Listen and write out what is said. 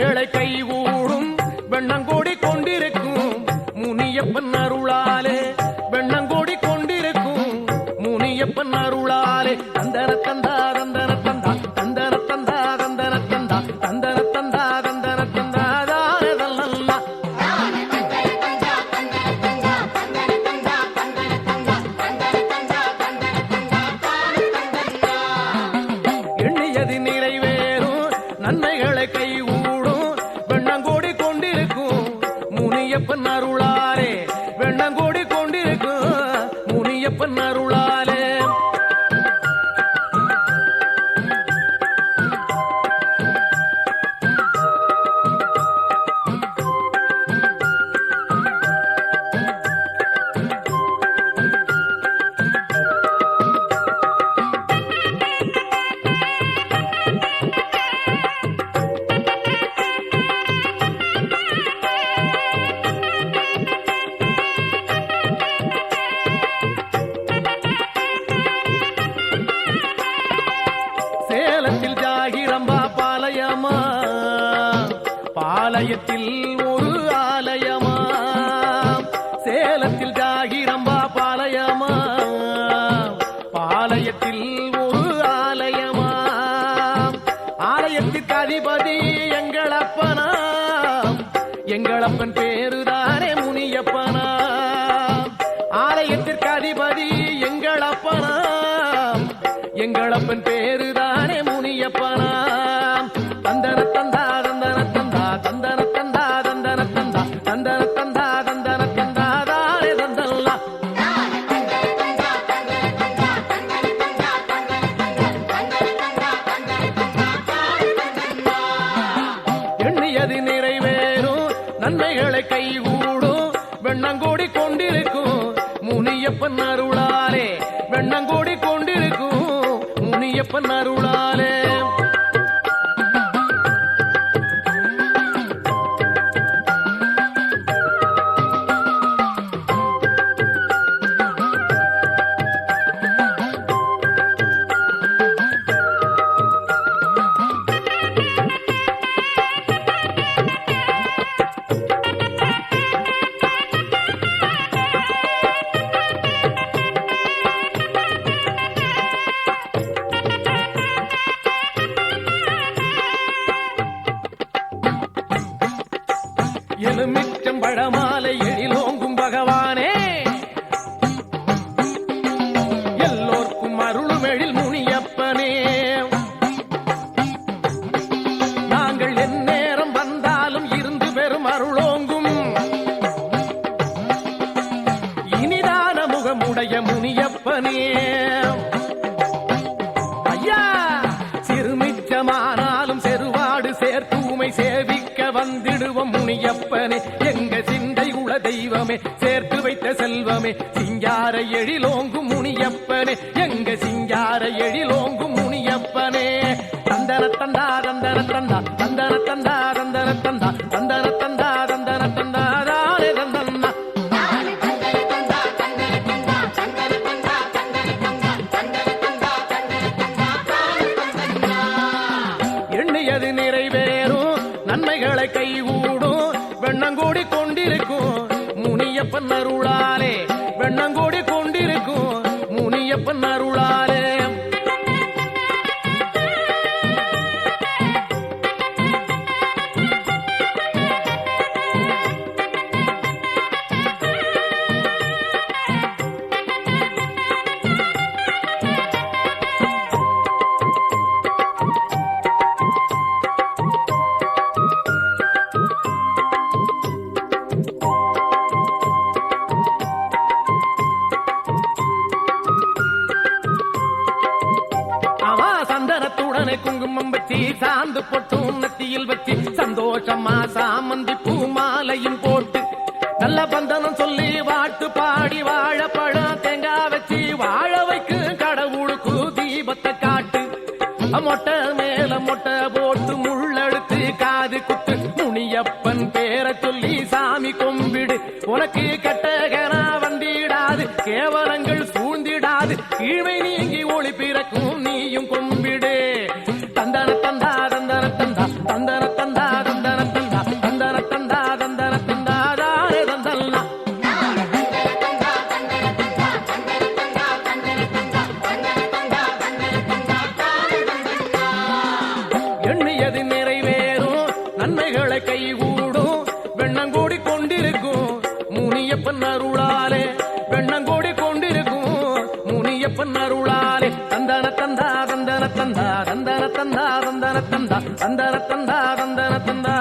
நன்மைகளை கைகூடும் வெண்ணங்கோடி கொண்டிருக்கும். முனியப்பன் அருளாலே வெண்ணங்கோடி கொண்டிருக்கும். முனியப்பன் அருளாலே தந்தன தந்தா தந்தன தந்தா தந்தன தந்தா தந்த முனியப்பன் அருளாலே பாளையத்தில் ஒரு ஆலயமா? சேலத்தில் ஜாகிரம்பா பாளையமா? பாளையத்தில் ஒரு ஆலயமா? ஆலயத்திற்கு அதிபதி எங்களப்பனா? எங்களப்பன் பேருதானே முனியப்பனா? ஆலயத்திற்கு அதிபதி எங்களப்பனா? எங்களப்பன் பேர் வெண்ணங்கோடி கொண்டிருக்கும் முனியப்பன் அருளாலே வெண்ணங்கோடி கொண்டிருக்கும் முனியப்பன் அருளாலே. வடமாலை எழிலோங்கும் பகவானே. எல்லோர்க்கும் அருளும் எழில் முனியப்பனே. நாங்கள் எந்நேரம் வந்தாலும் இருந்து பெறும் அருளோங்கும். இனிதான முகமுடைய முனியப்பனே. வந்திடுவோம் முனியப்பனே எங்க சிந்தை உள தெய்வமே சேர்த்து வைத்த செல்வமே சிங்கார எழிலோங்கும் முனியப்பனே எங்க சிங்கார எழிலோங்கும் முனியப்பனே. தந்தர தந்தா தந்தர தந்தா நன்மைகளை கைகூடும். வெண்ணங்கோடி கொண்டிருக்கும். முனியப்பன் அருளாலே. வெண்ணங்கோடி கொண்டிருக்கும். முனியப்பன் அருளாலே. சந்தனத்துடனே குங்குமம் வச்சு சாந்து பொட்டும் நத்தியில் வச்சு சந்தோஷமா சாமந்தி பூ மாலையும் போட்டு நல்ல பந்தனம் சொல்லி வாட்டு பாடி வாழைப்பழம் தேங்காய் வச்சு வாழ வைக்கு கடவுளுக்கு தீபத்தை காட்டு. மொட்டை மேல மொட்டை போட்டு முள்ளெடுத்து காது குத்து. முனியப்பன் பேரை சொல்லி சாமி கும்பிடு. உனக்கு கட்டகனா வந்திடாது. கேவலங்கள் சூழ்ந்திடாது. கீழ்மை நீங்கி ஒளி பிறக்கும் நீயும் கும்பிடு. அருளாலே வெண்ணங்கோடி கொண்டிருக்கும் முனியப்பன் அருளாலே. தந்தன தந்தா தந்தன தந்தா தந்தன தந்தா தந்தன தந்தா தந்தன தந்தா தந்தன தந்தா